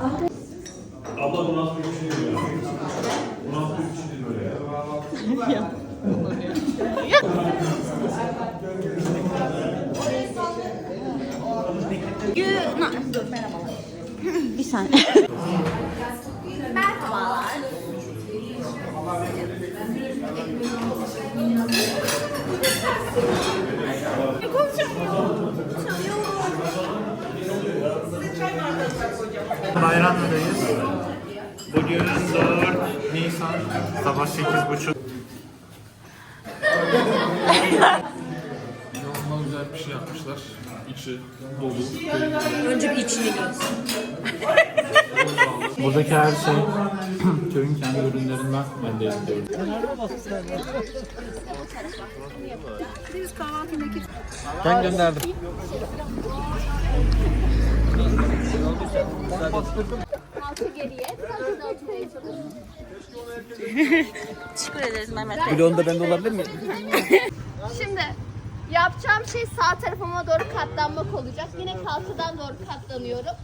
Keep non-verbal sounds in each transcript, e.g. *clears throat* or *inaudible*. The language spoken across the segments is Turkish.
Abla bu nasıl bir şey değil ya? Bu nasıl bir şey değil böyle ya? Gün... Dur merhabalar. Bir saniye. 8.30. İnanılmaz güzel bir şey yapmışlar. İçi dolu. Önce bir içini göz. Buradaki her şey *clears throat* köyün kendi ürünlerinden elde ediliyor. Biz kahvaltındaki Ben gönderdim. altı geriye, sadece oturmaya çalışıyoruz. Teşekkür ederiz Mehmet Bey. Bloğunda bende olabilir mi? Şimdi yapacağım şey sağ tarafıma doğru katlanmak olacak. Yine kalçadan doğru katlanıyorum.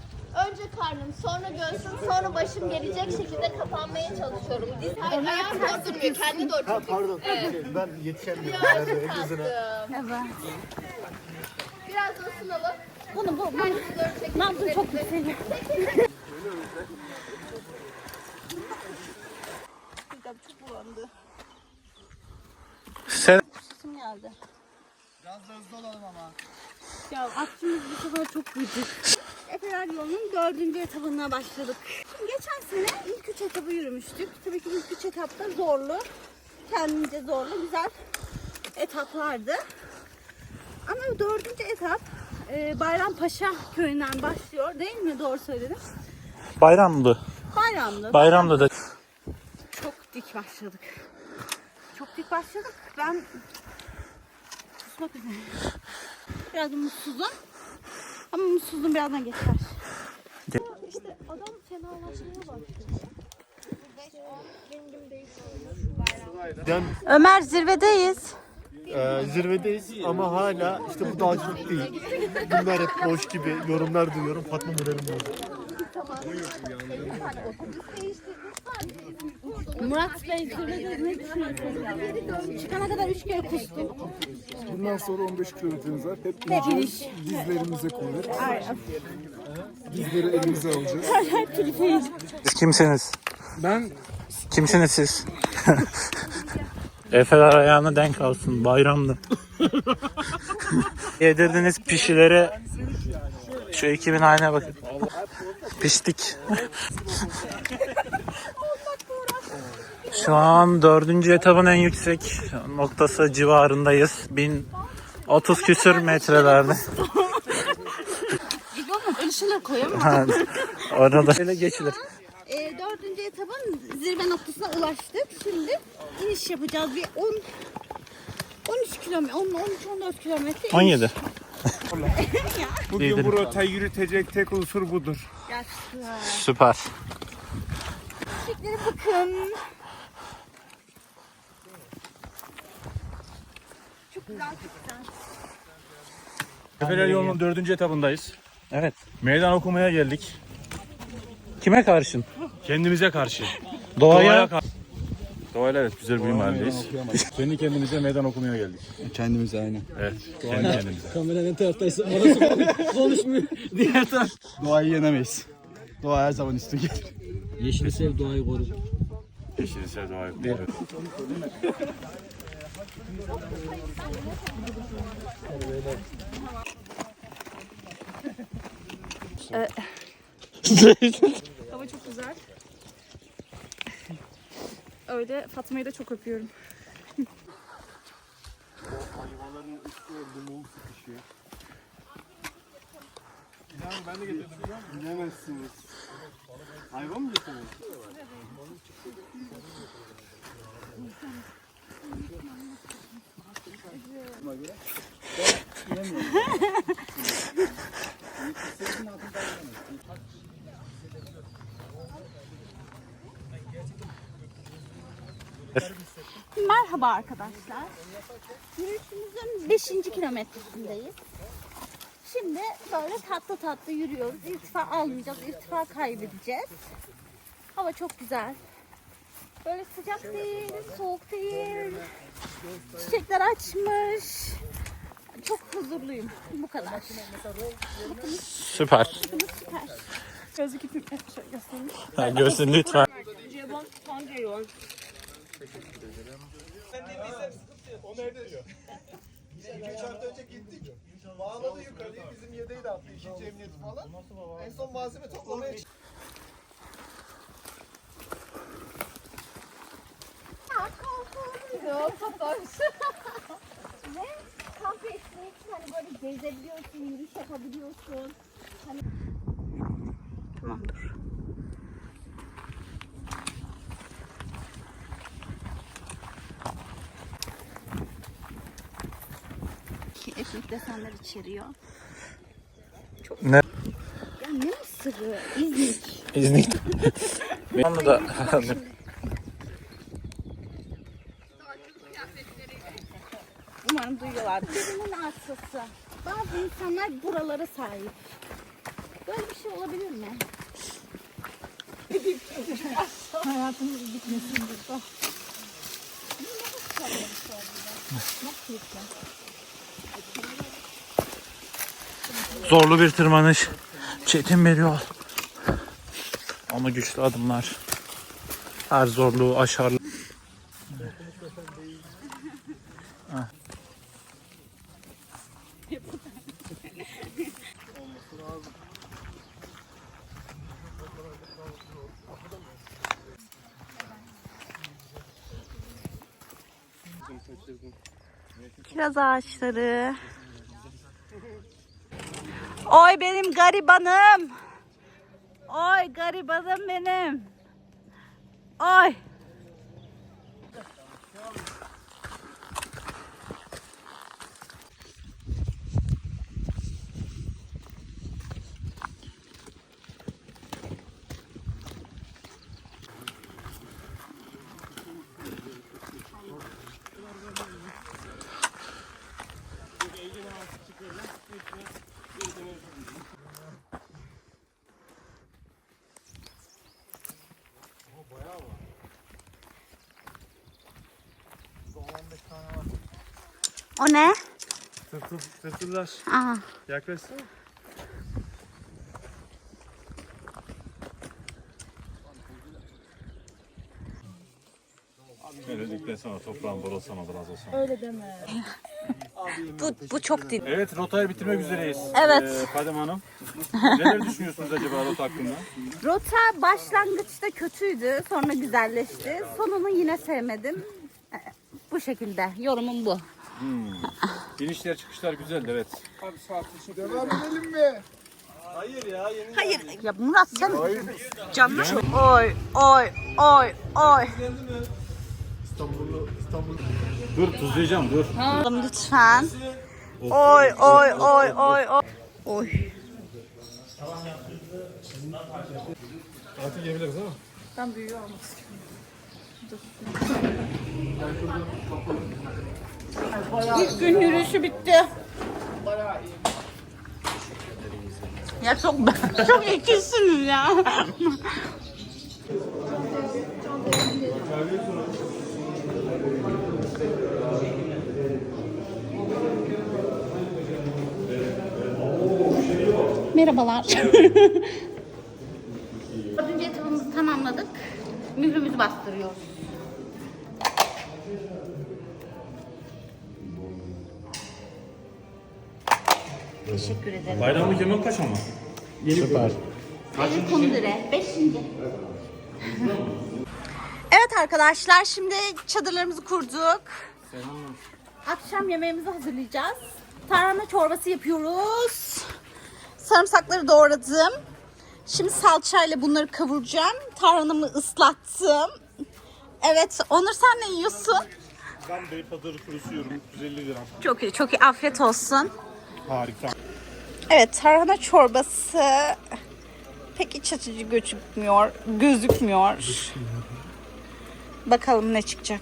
Önce karnım, sonra göğsüm, sonra başım gelecek şekilde kapanmaya çalışıyorum. Diz, hayır, ayağım doğru durmuyor, kendi doğru tutuyor. Pardon, ben yetişemiyorum. Birazcık kalktım. Biraz da ısınalım. Bunu bu. Nabzım çok yükseliyor. *laughs* Çok bulandı. Sen Kim geldi? Biraz da hızlı olalım ama. Ya aklımız bu sefer çok gıcık. Efeler yolunun dördüncü etabına başladık. Şimdi geçen sene ilk üç etabı yürümüştük. Tabii ki ilk üç etapta zorlu, kendince zorlu, güzel etaplardı. Ama dördüncü etap e, Bayrampaşa köyünden başlıyor değil mi? Doğru söyledim. Bayramlı. Bayramlı. Bayramlı'da Çok dik başladık. Çok dik başladık. Ben kusmak üzereyim. Biraz mutsuzum. Ama mutsuzluğum birazdan geçer. İşte adam fenalaşmaya başlıyor. Ömer zirvedeyiz. Ee, zirvedeyiz ama hala işte bu dağcılık değil. Bunlar hep boş gibi yorumlar duyuyorum. Fatma moralim bozdu. Murat Bey ne düşünüyorsunuz? Çıkana kadar üç kere kustum. Bundan sonra 15 kilometremiz var. Hep ineceğiz. Dizlerimize koyuyoruz. Aynen. Dizleri elimize alacağız. Siz kimsiniz? Ben Kimsiniz siz? *laughs* Efeler ayağına denk alsın bayramlı. *laughs* Yedirdiniz pişilere şu ekibin haline bakın. Piştik. *laughs* Şu an dördüncü etabın en yüksek noktası civarındayız. 1030 küsür metrelerde. Öyle şeyler koyamam. Orada öyle geçilir. E, dördüncü etapın zirve noktasına ulaştık. Şimdi iniş yapacağız. Bir 10 13 kilometre, 10 13 14 kilometre. iniş. 17. bugün *laughs* bu rotayı yürütecek tek unsur budur. Gerçekten. Süper. Çiçeklere bakın. Efeler yolunun dördüncü etabındayız. Evet. Meydan okumaya geldik. Kime karşın? Kendimize karşı. Doğaya. karşı. Doğayla evet güzel bir mahalledeyiz. Kendi kendimize meydan okumaya geldik. Kendimize aynı. Evet. Kendi kendimize. Kamera ne taraftaysa orası konuşmuyor. Diğer taraf. Doğayı yenemeyiz. Doğa her zaman üstün gelir. Yeşili sev doğayı koru. Yeşilse doğayı. Evet. Hava çok güzel. Öyle Fatma'yı da çok öpüyorum. Hayvanların üstü limon sıkışıyor. İnan ben de getirdim. Bilemezsiniz. Hayvan mı Merhaba arkadaşlar. Yürüyüşümüzün 5. kilometresindeyiz. Şimdi böyle tatlı tatlı yürüyoruz. İrtifa almayacağız. irtifa kaybedeceğiz. Hava çok güzel. Böyle sıcak değil, soğuk değil. Çiçekler açmış. Çok huzurluyum. Bu kadar. Süper. Süper. Gözlük ipim şöyle göstereyim. Ha, görsün lütfen. İki üç hafta önce gittik. Bağladı yukarıyı bizim yedeydi attı ikinci emniyeti falan. En son malzeme toplamaya çıktı. Ya kalkılmıyor Fatoş. Ve kamp etmek için hani böyle gezebiliyorsun, yürüyüş yapabiliyorsun. Hani... Tamam dur. Etnik desenler içeriyor. Çok... Ne? Ya ne mısırı? İznik. İznik. Onu da Birinin arsası. Bazı insanlar buralara sahip. Böyle bir şey olabilir mi? Hayatımız bitmesin burada. zorlu bir tırmanış. Çetin bir yol. Ama güçlü adımlar. Her zorluğu aşar. Kiraz ağaçları. Oy benim garibanım. Oy garibanım benim. Oy. O ne? Tırtıl, tırtıllar. Aa. Yaklaş. Öyle sonra toprağın bol sana biraz olsun. *laughs* Bu, bu çok din. Evet rotayı bitirmek üzereyiz. Evet. Ee, Kadem Hanım. *laughs* Neler düşünüyorsunuz acaba rota hakkında? Rota başlangıçta kötüydü. Sonra güzelleşti. Sonunu yine sevmedim. Ee, Bu şekilde. Yorumum bu. İnişler çıkışlar güzeldi evet. Devam edelim mi? Hayır. Ya Murat sen canlı Oy oy oy oy. İstanbul'u, İstanbul. Dur tuzlayacağım dur. Lütfen. Oy oy oy oy oy. Oy. Artık yiyebiliriz ama. Ben büyüğü almak istiyorum. İlk gün yürüyüşü bitti. Ya çok *laughs* çok ikisiniz ya. Merhabalar. Dördüncü *laughs* etabımızı tamamladık. Mührümüzü bastırıyoruz. Teşekkür ederim. Bayramlık yemek kaç ama? Süper. Benim kundure. Beşinci. *laughs* evet arkadaşlar şimdi çadırlarımızı kurduk. Akşam yemeğimizi hazırlayacağız. Tarhana çorbası yapıyoruz. Sarımsakları doğradım. Şimdi salçayla bunları kavuracağım. Tarhanamı ıslattım. Evet Onur sen ne yiyorsun? Ben Beypazarı kurusu yiyorum. 150 lira. Çok iyi çok iyi afiyet olsun. Harika. Evet tarhana çorbası pek iç açıcı gözükmüyor. Gözükmüyor. Bakalım ne çıkacak.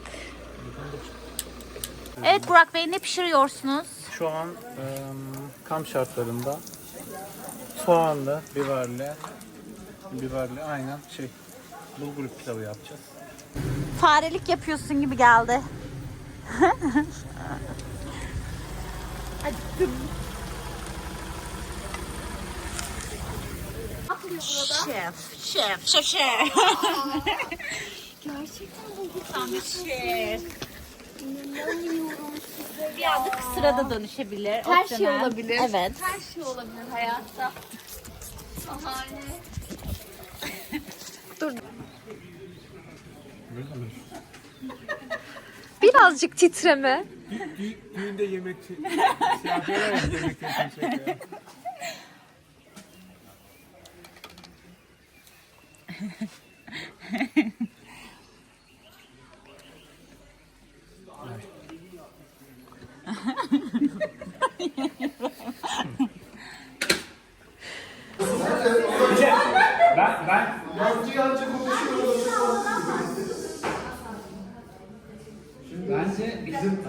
Evet Burak Bey ne pişiriyorsunuz? Şu an ım, kamp şartlarında soğanlı, biberli, biberli aynen şey bulgur pilavı yapacağız. Farelik yapıyorsun gibi geldi. Şef, şef, şef, şef. Gerçekten bu tam bir şef. Birazcık sırada dönüşebilir. Her şey opsiyonel. olabilir. Evet. Her şey olabilir hayatta. Bahane. *laughs* Birazcık titreme. Düğünde yemek şey yapıyorlar ya *laughs* yemek yapıyor. Yancı konuşuyor.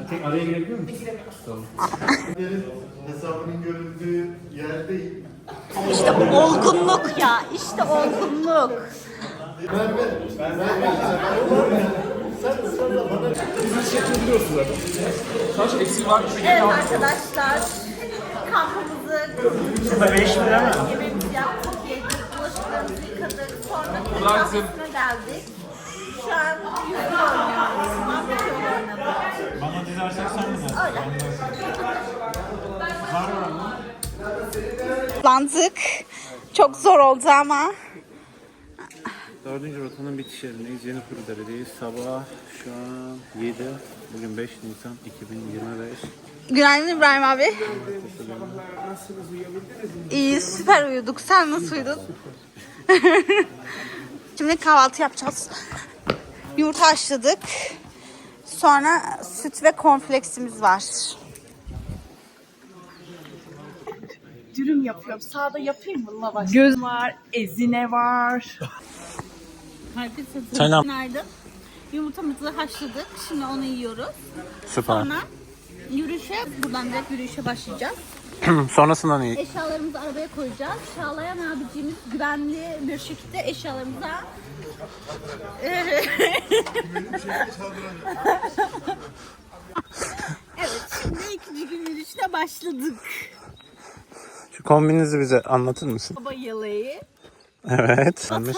Tek araya girebiliyor muyum? Hesabının görüldüğü yer değil. İşte olgunluk ya. İşte olgunluk. Evet arkadaşlar. Kampımızı Şurada 5 lira mı? yemeğimizi yaptık, yedik, bulaşıklarımızı yıkadık. Sonra kahvesine geldik. Şu an yüzme oynuyoruz. Mahmut yolu oynadık. Bana dizersek sen mi Landık. Çok zor oldu ama. Dördüncü rotanın bitiş yerindeyiz. Yeni Kurudere'deyiz. Sabah şu an 7. Bugün 5 Nisan 2025. Günaydın İbrahim abi. İyi süper uyuduk. Sen nasıl uyudun? Şimdi kahvaltı yapacağız. Yumurta haşladık. Sonra süt ve kornfleksimiz var. Dürüm yapıyorum. Sağda yapayım mı lavaş? Göz var, ezine var. *laughs* Herkes hazır. Günaydın. Yumurtamızı haşladık. Şimdi onu yiyoruz. Süper. Sonra yürüyüşe, buradan direkt yürüyüşe başlayacağız. *clears throat* Sonrasında ne? Eşyalarımızı arabaya koyacağız. Çağlayan abiciğimiz güvenli bir şekilde eşyalarımızı *laughs* Evet, şimdi ikinci gün yürüyüşüne başladık. Şu kombinizi bize anlatır mısın? Baba yeleği, Evet. Sanmış.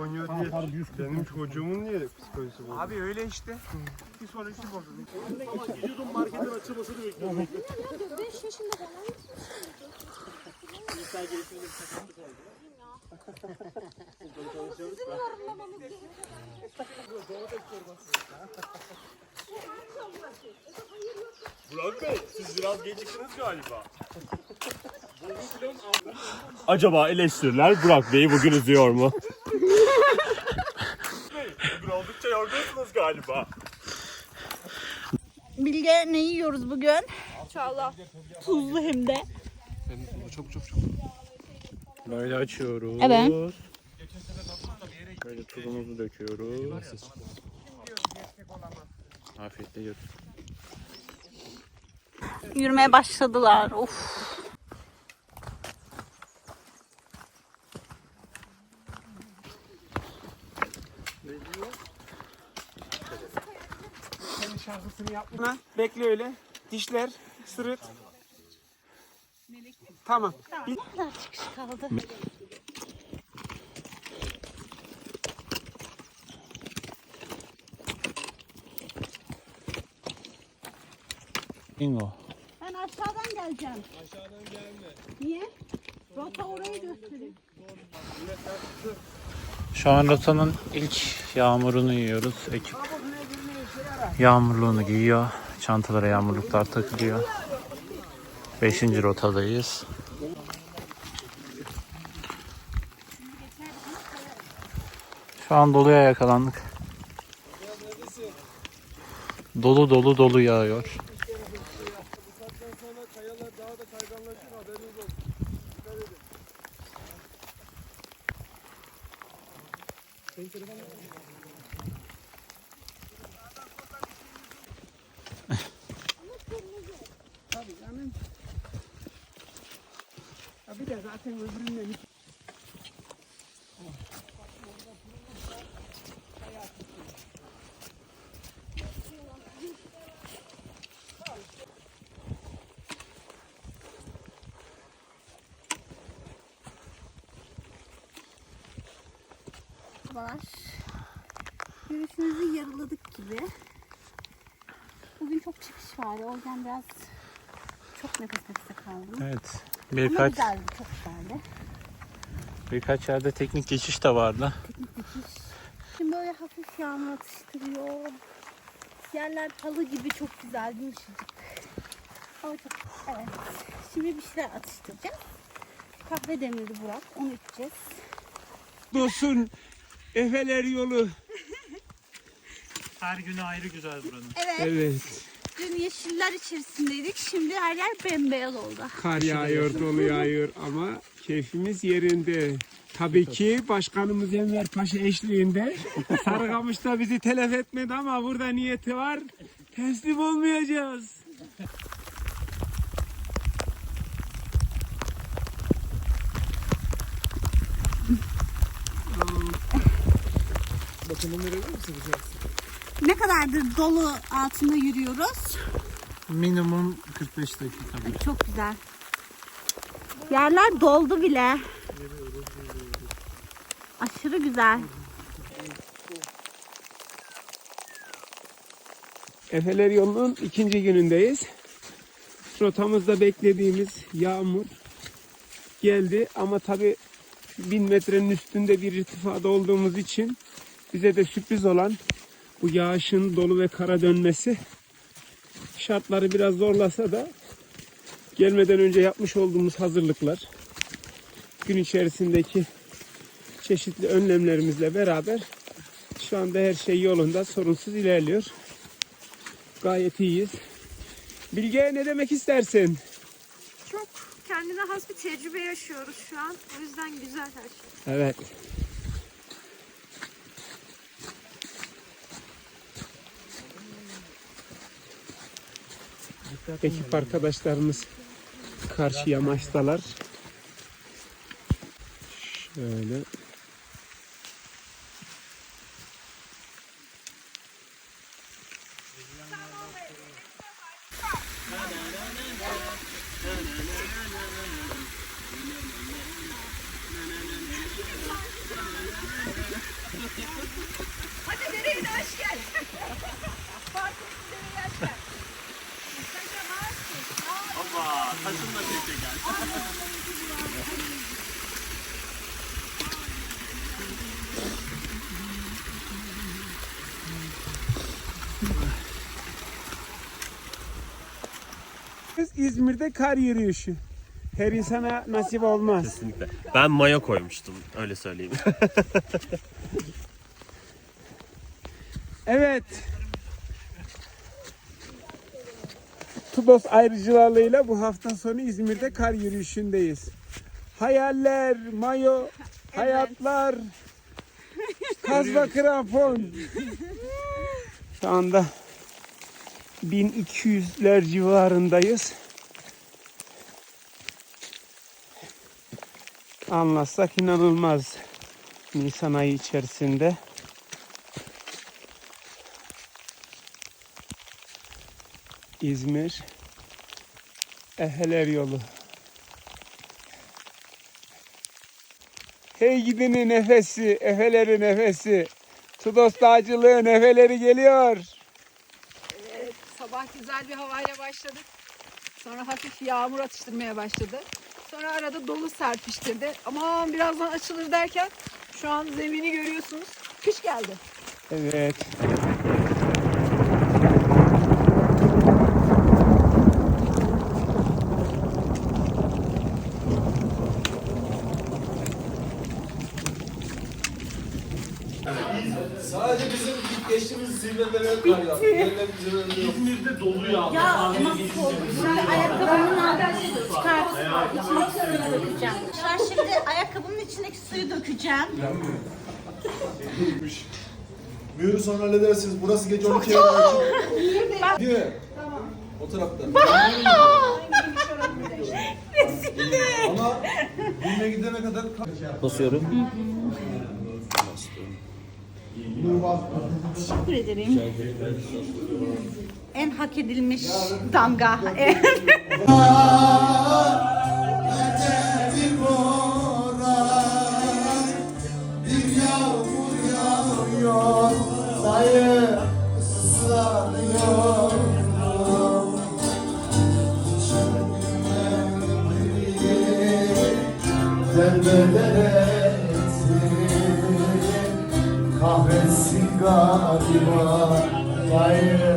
Oynuyor diye. Benim çocuğumun niye psikolojisi bozuldu? Abi öyle işte. Psikolojisi bozuldu. Gidiyordum marketin açılmasını bekliyorum. Burak Bey, siz biraz geciktiniz galiba. Acaba eleştiriler Burak Bey'i bugün üzüyor mu? Oldukça yorgunsunuz galiba. Bilge ne yiyoruz bugün? Çağla. Tuzlu hem de. Böyle açıyoruz. Evet. Böyle tuzumuzu döküyoruz. Afiyetle yiyoruz. Yürümeye başladılar. Of. Bekle öyle. Dişler, sırıt. Tamam. Ne kadar çıkış kaldı? Bingo. Ben aşağıdan geleceğim. Aşağıdan gelme. Niye? Rota orayı gösteriyor. Şu an rotanın ilk yağmurunu yiyoruz. Ekip yağmurluğunu giyiyor. Çantalara yağmurluklar takılıyor. Beşinci rotadayız. Şu an doluya yakalandık. Dolu dolu dolu yağıyor. Bir de zaten öbüründen hiç Var. Yürüyüşümüzü yarıladık gibi. Bugün çok çıkış vardı. O yüzden biraz çok nefes nefese kaldım. Evet. Ama Birkaç güzeldi, çok güzeldi. birkaç yerde teknik geçiş de vardı. Şimdi böyle hafif yağmur atıştırıyor. Yerler halı gibi çok güzel, yumuşacık. Ama çok, evet. Şimdi bir şeyler atıştıracağız. Kahve demledi Burak, onu içeceğiz. Dosun Efeler yolu. Her günü ayrı güzel buranın. Evet, Evet. dün yeşiller içerisindeydik. Şimdi her yer bembeyaz oldu. Kar yağıyor, dolu yağıyor ama keyfimiz yerinde. Tabii ki başkanımız Enver Paşa eşliğinde Sarıkamış'ta bizi telef etmedi ama burada niyeti var. Teslim olmayacağız. Ne kadardır dolu altında yürüyoruz? Minimum 45 dakika. Çok güzel. Yerler doldu bile. Aşırı güzel. Efeler yolunun ikinci günündeyiz. Rotamızda beklediğimiz yağmur geldi ama tabi bin metrenin üstünde bir irtifada olduğumuz için bize de sürpriz olan bu yağışın dolu ve kara dönmesi şartları biraz zorlasa da gelmeden önce yapmış olduğumuz hazırlıklar gün içerisindeki çeşitli önlemlerimizle beraber şu anda her şey yolunda sorunsuz ilerliyor. Gayet iyiyiz. Bilge ne demek istersin? Çok kendine has bir tecrübe yaşıyoruz şu an. O yüzden güzel her şey. Evet. Ekip arkadaşlarımız karşı yamaçtalar. Şöyle. İzmir'de kar yürüyüşü. Her insana nasip olmaz. Kesinlikle. Ben mayo koymuştum öyle söyleyeyim. *laughs* Evet. Tudos ayrıcalığıyla bu hafta sonu İzmir'de kar yürüyüşündeyiz. Hayaller, mayo, hayatlar, *laughs* kazma krampon. Şu anda 1200'ler civarındayız. Anlatsak inanılmaz. Nisan ayı içerisinde. İzmir Eheler yolu. Hey gidini nefesi, efeleri nefesi. Tudos dağcılığı nefeleri geliyor. Sabah güzel bir havayla başladık. Sonra hafif yağmur atıştırmaya başladı. Sonra arada dolu serpiştirdi. Aman birazdan açılır derken şu an zemini görüyorsunuz. Kış geldi. Evet. Kar yağdı. Yok. İzmir'de dolu ya. Ya ama. Şimdi ayakkabımın altını çıkart. İçindeki suyu dökeceğim. Ben şimdi ayakkabımın içindeki suyu dökeceğim. Mühürü sonra halledersiniz. Burası gece 12'ye kadar açık. Değil mi? O tarafta. *laughs* Ama düğüne gidene kadar Basıyorum. Teşekkür ederim. En hak edilmiş damga. En- galiba Dayı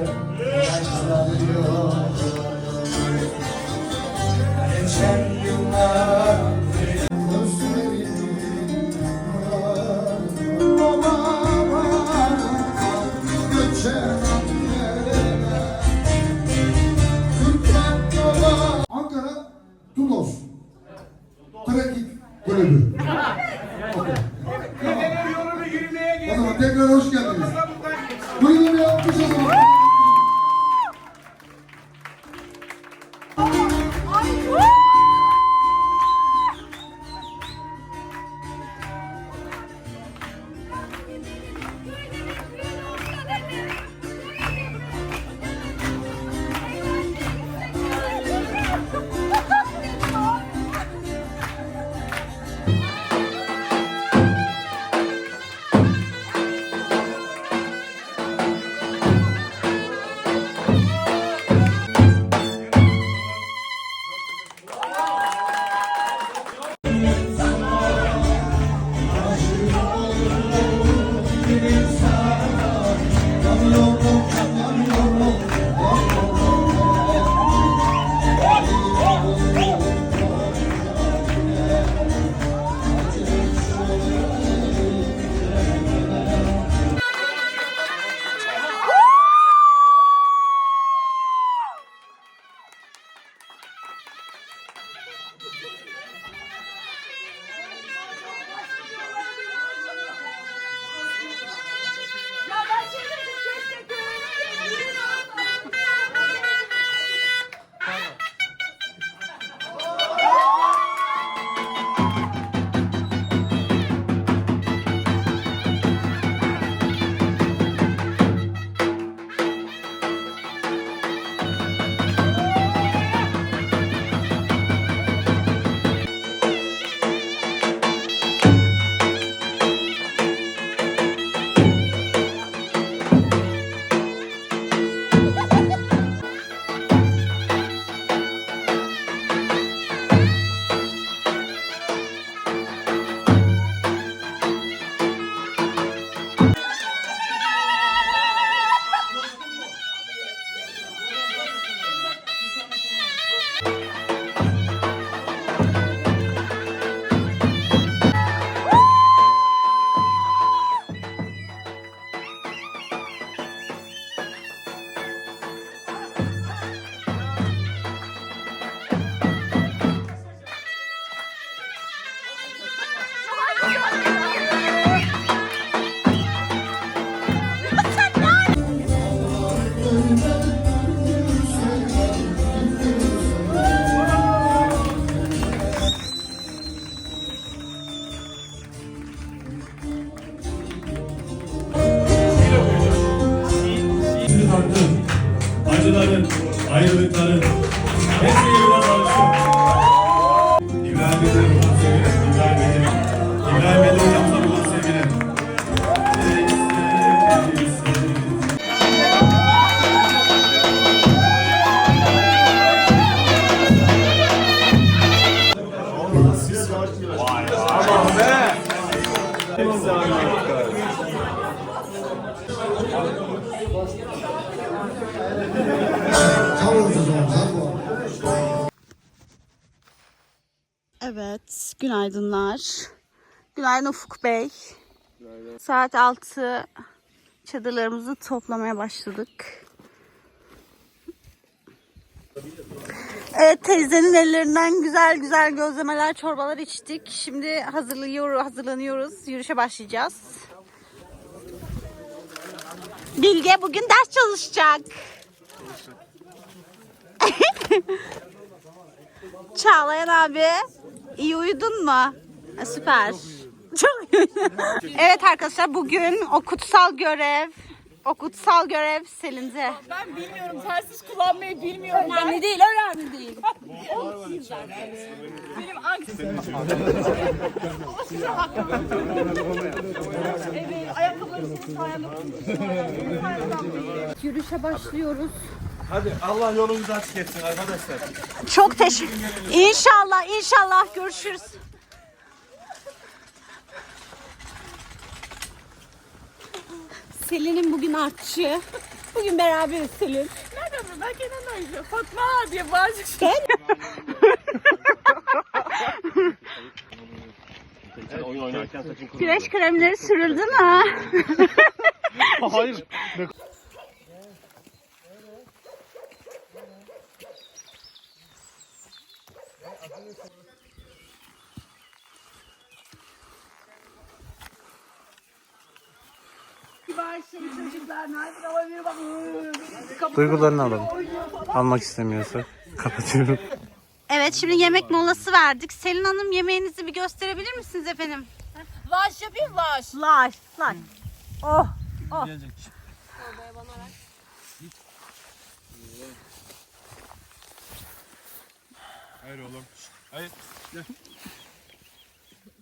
Evet, günaydınlar. Günaydın Ufuk Bey. Saat 6 çadırlarımızı toplamaya başladık. Evet teyzenin ellerinden güzel güzel gözlemeler, çorbalar içtik. Şimdi hazırlıyor, hazırlanıyoruz. Yürüyüşe başlayacağız. Bilge bugün ders çalışacak. *laughs* Çağlayan abi iyi uyudun mu? Ha, süper. Çok iyi. evet arkadaşlar bugün o kutsal görev o kutsal görev Selin'de. Ben bilmiyorum. Telsiz kullanmayı bilmiyorum. Önemli değil, önemli değil. Benim anksiyetim. evet, ayakkabılarım sayende Yürüyüşe başlıyoruz. Hadi Allah yolunuzu açık etsin arkadaşlar. Çok teşekkür. İnşallah, inşallah görüşürüz. Selin'in bugün artçı. Bugün beraberiz Selin. Nereden ben Kenan arıyor. Fatma diye bağıracak. *laughs* Oyun oynarken saçın kuru. Güneş kremleri sürüldü mü? *laughs* Hayır. Duygularını alalım. Almak istemiyorsak kapatıyorum. Evet şimdi yemek molası verdik. Selin Hanım yemeğinizi bir gösterebilir misiniz efendim? Laş yapayım laş. Laş, laş. Oh, oh. Hayır oğlum. Hayır. Gel.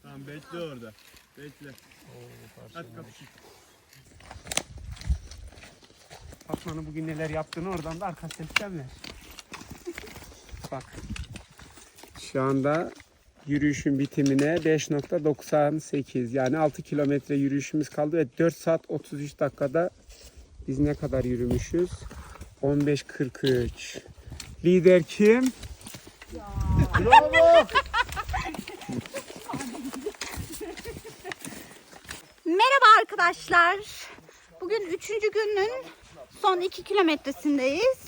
Tamam bekle orada. Bekle. Hadi kapışın. Fatma'nın bugün neler yaptığını oradan da arka sesten ver. Bak. Şu anda yürüyüşün bitimine 5.98 yani 6 kilometre yürüyüşümüz kaldı ve 4 saat 33 dakikada biz ne kadar yürümüşüz? 15.43. Lider kim? Merhaba arkadaşlar. Bugün üçüncü günün son iki kilometresindeyiz.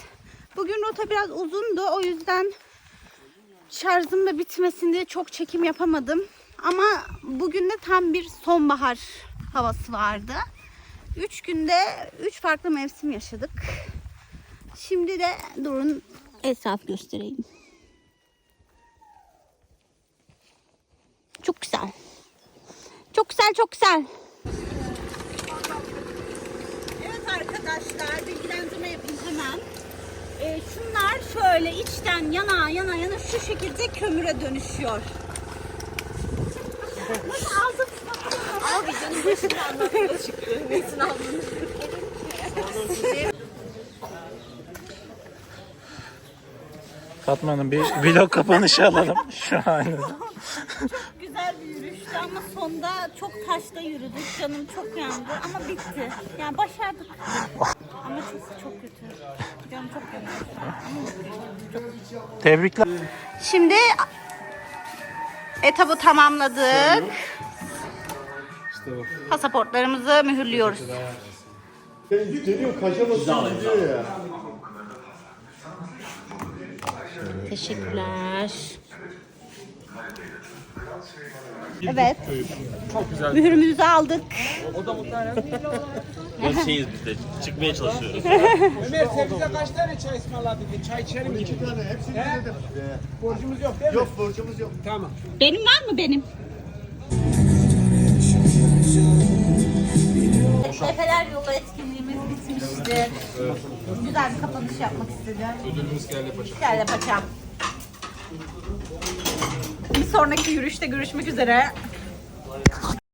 Bugün rota biraz uzundu. O yüzden şarjım da bitmesin diye çok çekim yapamadım. Ama bugün de tam bir sonbahar havası vardı. Üç günde üç farklı mevsim yaşadık. Şimdi de durun etraf göstereyim. Çok güzel. Çok güzel, çok güzel. Evet arkadaşlar, bilgilendirme yapayım hemen. Ee, şunlar şöyle içten yana yana yana şu şekilde kömüre dönüşüyor. Nasıl aldım? Abi canım başını anlatmaya çıktı. Nesini aldın? Fatma'nın bir vlog kapanışı alalım şu an. Güzel bir yürüyüştü ama sonda çok taşta yürüdük. Canım çok yandı ama bitti. Yani başardık. Ama çok çok kötü. Canım çok yanıyor. Tebrikler. Şimdi etabı tamamladık. Pasaportlarımızı mühürlüyoruz. Geliyor kaçamasın gidiyor ya. Teşekkürler. Evet. Mühürümüzü aldık. Şeyiz biz de. Çıkmaya çalışıyoruz. Ömer sen bize kaç tane çay ısmarladın? Çay içelim İki tane hepsini dedim. Borcumuz yok değil mi? Yok borcumuz yok. Tamam. Benim var mı benim? Efeler yolu etkinliğimiz bitmişti. Güzel bir kapanış yapmak istedim. Ödülümüz kelle paça. Kelle paça. Bir sonraki yürüyüşte görüşmek üzere.